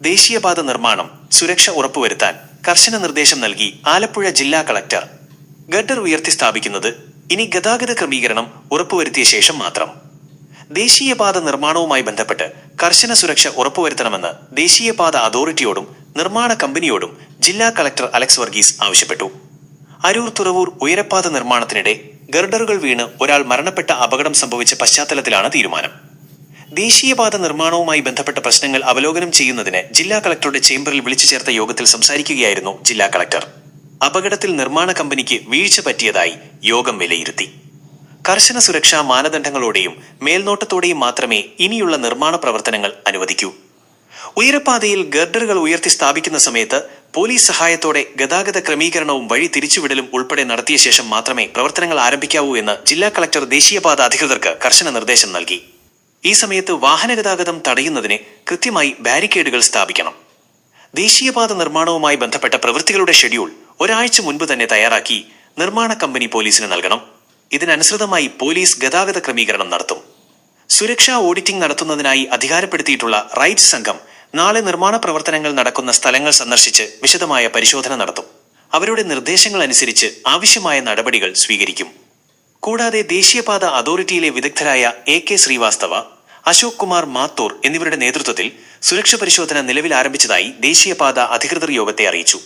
ദേശീയപാത നിർമ്മാണം സുരക്ഷ ഉറപ്പുവരുത്താൻ കർശന നിർദ്ദേശം നൽകി ആലപ്പുഴ ജില്ലാ കളക്ടർ. ഗഡർ ഉയർത്തി സ്ഥാപിക്കുന്നത് ഇനി ഗതാഗത ക്രമീകരണം ഉറപ്പുവരുത്തിയ ശേഷം മാത്രം. ദേശീയപാത നിർമ്മാണവുമായി ബന്ധപ്പെട്ട് കർശന സുരക്ഷ ഉറപ്പുവരുത്തണമെന്ന് ദേശീയപാത അതോറിറ്റിയോടും നിർമ്മാണ കമ്പനിയോടും ജില്ലാ കളക്ടർ അലക്സ് വർഗീസ് ആവശ്യപ്പെട്ടു. അരൂർ തുറവൂർ ഉയരപ്പാത നിർമ്മാണത്തിനിടെ ഗർഡറുകൾ വീണ് ഒരാൾ മരണപ്പെട്ട അപകടം സംഭവിച്ച പശ്ചാത്തലത്തിലാണ് തീരുമാനം. ദേശീയപാത നിർമ്മാണവുമായി ബന്ധപ്പെട്ട പ്രശ്നങ്ങൾ അവലോകനം ചെയ്യുന്നതിന് ജില്ലാ കളക്ടറുടെ ചേംബറിൽ വിളിച്ചു ചേർത്ത യോഗത്തിൽ സംസാരിക്കുകയായിരുന്നു ജില്ലാ കളക്ടർ. അപകടത്തിൽ നിർമ്മാണ കമ്പനിക്ക് വീഴ്ച പറ്റിയതായി യോഗം വിലയിരുത്തി. കർശന സുരക്ഷാ മാനദണ്ഡങ്ങളോടെയും മേൽനോട്ടത്തോടെയും മാത്രമേ ഇനിയുള്ള നിർമ്മാണ പ്രവർത്തനങ്ങൾ അനുവദിക്കൂ. ഉയരപ്പാതയിൽ ഗർഡറുകൾ ഉയർത്തി സ്ഥാപിക്കുന്ന സമയത്ത് പോലീസ് സഹായത്തോടെ ഗതാഗത ക്രമീകരണവും വഴി തിരിച്ചുവിടലും ഉൾപ്പെടെ നടത്തിയ ശേഷം മാത്രമേ പ്രവർത്തനങ്ങൾ ആരംഭിക്കാവൂ എന്ന് ജില്ലാ കളക്ടർ ദേശീയപാത അധികൃതർക്ക് കർശന നിർദ്ദേശം നൽകി. ഈ സമയത്ത് വാഹനഗതാഗതം തടയുന്നതിന് കൃത്യമായി ബാരിക്കേഡുകൾ സ്ഥാപിക്കണം. ദേശീയപാത നിർമ്മാണവുമായി ബന്ധപ്പെട്ട പ്രവൃത്തികളുടെ ഷെഡ്യൂൾ ഒരാഴ്ച മുൻപ് തന്നെ തയ്യാറാക്കി നിർമ്മാണ കമ്പനി പോലീസിന് നൽകണം. ഇതിനനുസൃതമായി പോലീസ് ഗതാഗത ക്രമീകരണം നടത്തും. സുരക്ഷാ ഓഡിറ്റിംഗ് നടത്തുന്നതിനായി അധികാരപ്പെടുത്തിയിട്ടുള്ള റൈറ്റ്സ് സംഘം നാളെ നിർമ്മാണ പ്രവർത്തനങ്ങൾ നടക്കുന്ന സ്ഥലങ്ങൾ സന്ദർശിച്ച് വിശദമായ പരിശോധന നടത്തും. അവരുടെ നിർദ്ദേശങ്ങൾ അനുസരിച്ച് ആവശ്യമായ നടപടികൾ സ്വീകരിക്കും. കൂടാതെ ദേശീയപാത അതോറിറ്റിയിലെ വിദഗ്ധരായ എ കെ ശ്രീവാസ്തവ അശോക് കുമാർ മാത്തൂർ എന്നിവരുടെ നേതൃത്വത്തിൽ സുരക്ഷ പരിശോധന നിലവിൽ ആരംഭിച്ചതായി ദേശീയപാത അധികൃതർ യോഗത്തെ അറിയിച്ചു.